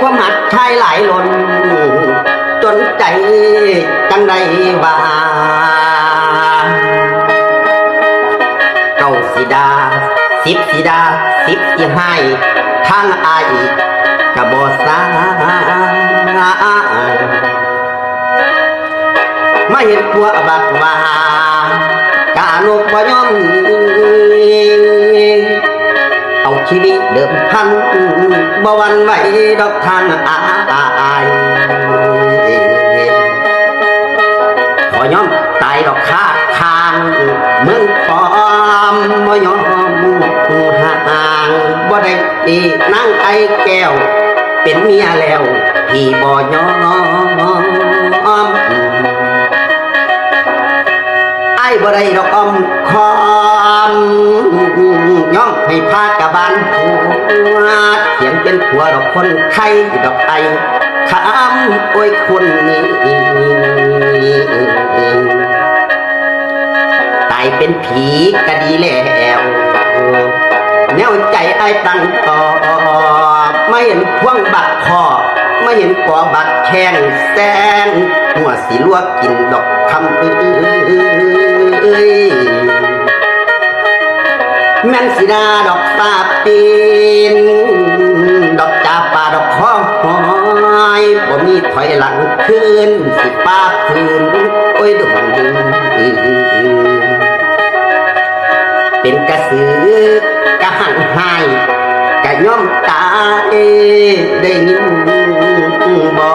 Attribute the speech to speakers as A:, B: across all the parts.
A: ความหัดชายหลายหล่นจนใจจังได้ว่าเก้าสีดาสิบสีดาสิบสีให้ทางอายกะบอสามาเห็นพวกบักว่า เอาชีวิตเดิมพันบ่หวันไหวดอกทางอายขอยอมตายดอกคาทางเมืองพร้อมบ่ยอมห่างบ่ได้ตีนางไอแก้ว เป็นเมียแล้ว พี่บ่ยอมไอ้บ่ได้ดอกอมคอม อมให้พากะบานหัวเขียนเป็นผัวดอกคนไทยดอกไอคำโอ้ยคนนี้ตายเป็นผีก็ดีแล้วแนวใจไอ้ตั้งต่อไม่เห็นพวงบักคอไม่เห็นกอบักแข้งแซงหัวสีลวกกินดอกคำเอ้ย แม่นสีดาดอกตาปีน ดอกจาป่าดอกข้องหอยบ่มีถอยหลังคืนสิป้าคืนโอ้ยดงเป็นกระสือกะหันหายกะย่อมตายได้ยินบ่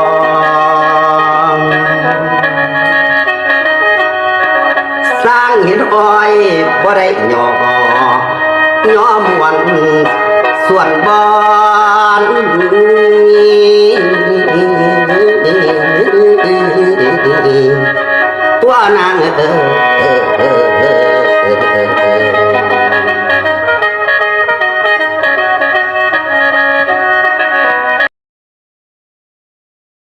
A: สร้างเห็นอ้อยบ่ได้ยอ ย่อมวันส่วนบอนตัวนางเออ